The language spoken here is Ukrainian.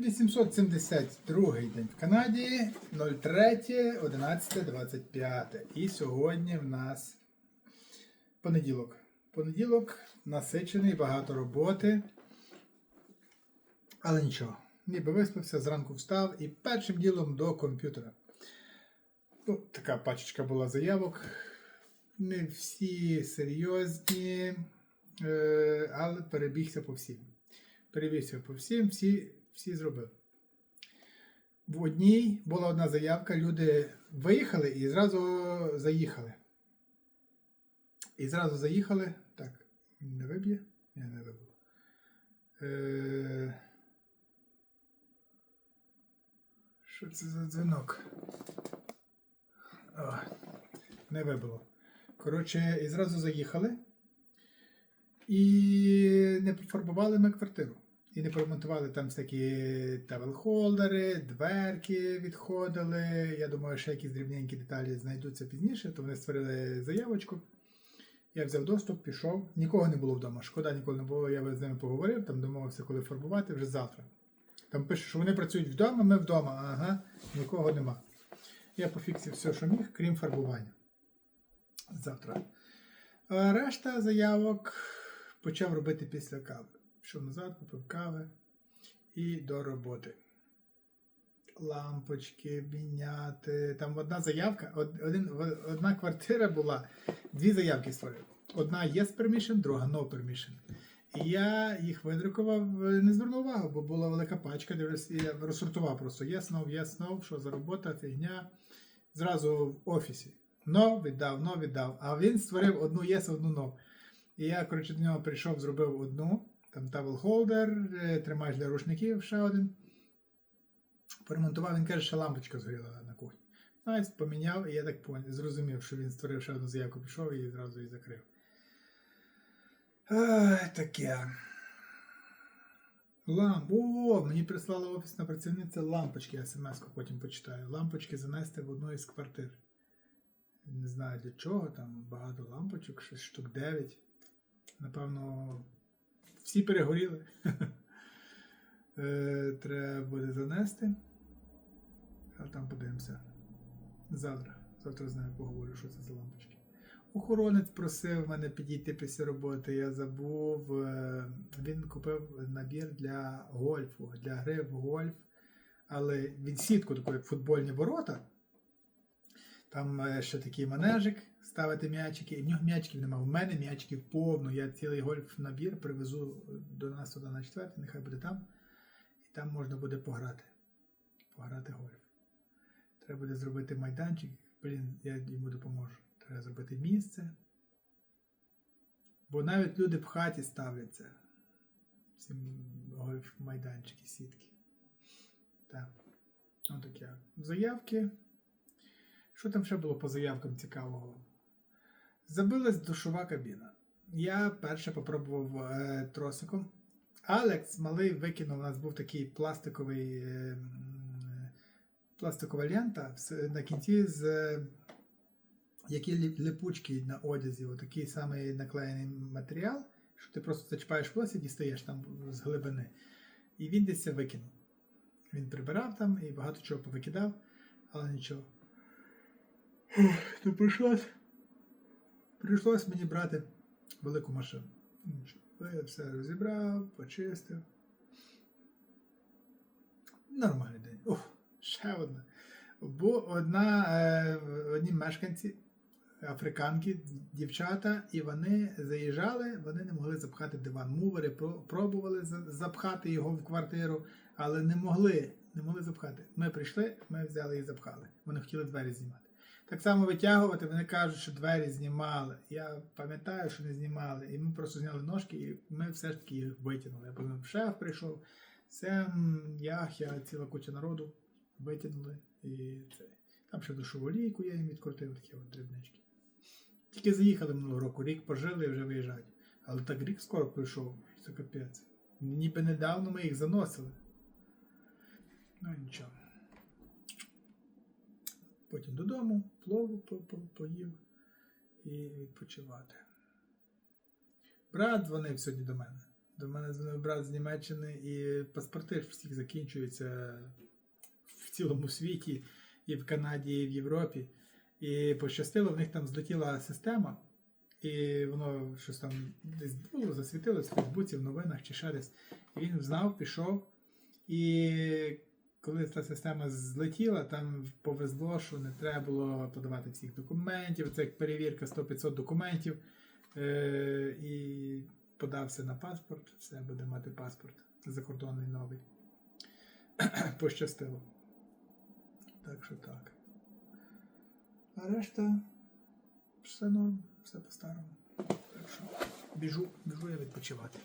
872 день в Канаді 03, 11, 25. І сьогодні в нас понеділок. Понеділок насичений, багато роботи. Але нічого. Ніби виспався, зранку встав і першим ділом до комп'ютера. Ну, така пачечка була заявок. Не всі серйозні, е, але перебігся по всім. Перебігся по всім, всі, всі зробив. В одній була одна заявка, люди виїхали і зразу заїхали. І зразу заїхали. Так, не виб'є? Ні, не вибило. Е... Що це за дзвінок? О, не вибило. Коротше, і зразу заїхали. І не пофарбували ми квартиру. І не поремонтували там всякі тавел-холдери, дверки відходили. Я думаю, ще якісь дрібненькі деталі знайдуться пізніше, то вони створили заявочку. Я взяв доступ, пішов. Нікого не було вдома. Шкода, ніколи не було. Я з ними поговорив, там домовився, коли фарбувати вже завтра. Там пише, що вони працюють вдома, ми вдома. Ага, нікого нема. Я пофіксив все, що міг, крім фарбування. Завтра. А решта заявок почав робити після кави. Пішов назад, купив кави і до роботи. Лампочки, міняти. Там одна заявка, один, одна квартира була, дві заявки створив. Одна yes permission, друга no permission. І я їх видрукував, не звернув увагу, бо була велика пачка, дивлюсь, я розсортував просто yes, no, yes, no, що за робота, фігня. Зразу в офісі. No, віддав, no, віддав. А він створив одну yes, одну no. І я, коротше, до нього прийшов, зробив одну. Там towel holder, е, тримач для рушників, ще один. Поремонтував, він каже, що лампочка згоріла на кухні. Найс, поміняв, і я так зрозумів, що він створив ще одну заявку, пішов і зразу її закрив. Таке. Ламп. О, мені прислала офісна працівниця лампочки, я смс-ку потім почитаю. Лампочки занести в одну із квартир. Не знаю для чого, там багато лампочок, щось штук 9. Напевно, всі перегоріли. Е, Треба буде занести. А там подивимося. Завтра. Завтра з нею поговорю, що це за лампочки. Охоронець просив мене підійти після роботи. Я забув. Е, Він купив набір для гольфу, для гри в гольф. Але він сітку таку, як футбольні ворота. Там е, ще такий манежик, ставити м'ячики. І в нього м'ячиків немає. У мене м'ячиків повно. Я цілий гольф набір привезу до нас туди на четвертий, нехай буде там. І там можна буде пограти. Пограти гольф. Треба буде зробити майданчик. Блін, я йому допоможу. Треба зробити місце. Бо навіть люди в хаті ставляться. Ці гольф майданчики, сітки. Так. Отаке. Заявки. Що там ще було по заявкам цікавого? Забилась душова кабіна. Я перше попробував е, тросиком. Алекс малий викинув. У нас був такий пластиковий, е, пластикова лента на кінці з е, які липучки на одязі, отакий самий наклеєний матеріал, що ти просто зачіпаєш волосся і дістаєш там з глибини. І він десь це викинув. Він прибирав там і багато чого повикидав, але нічого. То прийшлось. Прийшлось мені брати велику машину. Я все розібрав, почистив. Нормальний день. Ух, ще одна. Бо одна, е, одні мешканці, африканки, дівчата, і вони заїжджали, вони не могли запхати диван. Мувери пробували запхати його в квартиру, але не могли, не могли запхати. Ми прийшли, ми взяли і запхали. Вони хотіли двері знімати. Так само витягувати, вони кажуть, що двері знімали. Я пам'ятаю, що не знімали. І ми просто зняли ножки, і ми все ж таки їх витягнули. Я потім шеф прийшов, Сем, Яхя, ціла куча народу витягнули. І це. Там ще душову лійку я їм відкрутив, такі от дрібнички. Тільки заїхали минулого року, рік пожили і вже виїжджають. Але так рік скоро пройшов, що це капець. Ніби недавно ми їх заносили. Ну нічого. Потім додому, плову по- по- поїв і відпочивати. Брат дзвонив сьогодні до мене. До мене дзвонив брат з Німеччини, і паспорти ж всіх закінчуються в цілому світі, і в Канаді, і в Європі. І пощастило, в них там злетіла система, і воно щось там десь було, засвітилось в Фейсбуці, в новинах чи ще десь. І він знав, пішов. І коли та система злетіла, там повезло, що не треба було подавати всіх документів. Це як перевірка 100-500 документів. Е, і подався на паспорт, все буде мати паспорт закордонний новий. Пощастило. Так що так. А решта все норм, все по-старому. Біжу, біжу я відпочивати.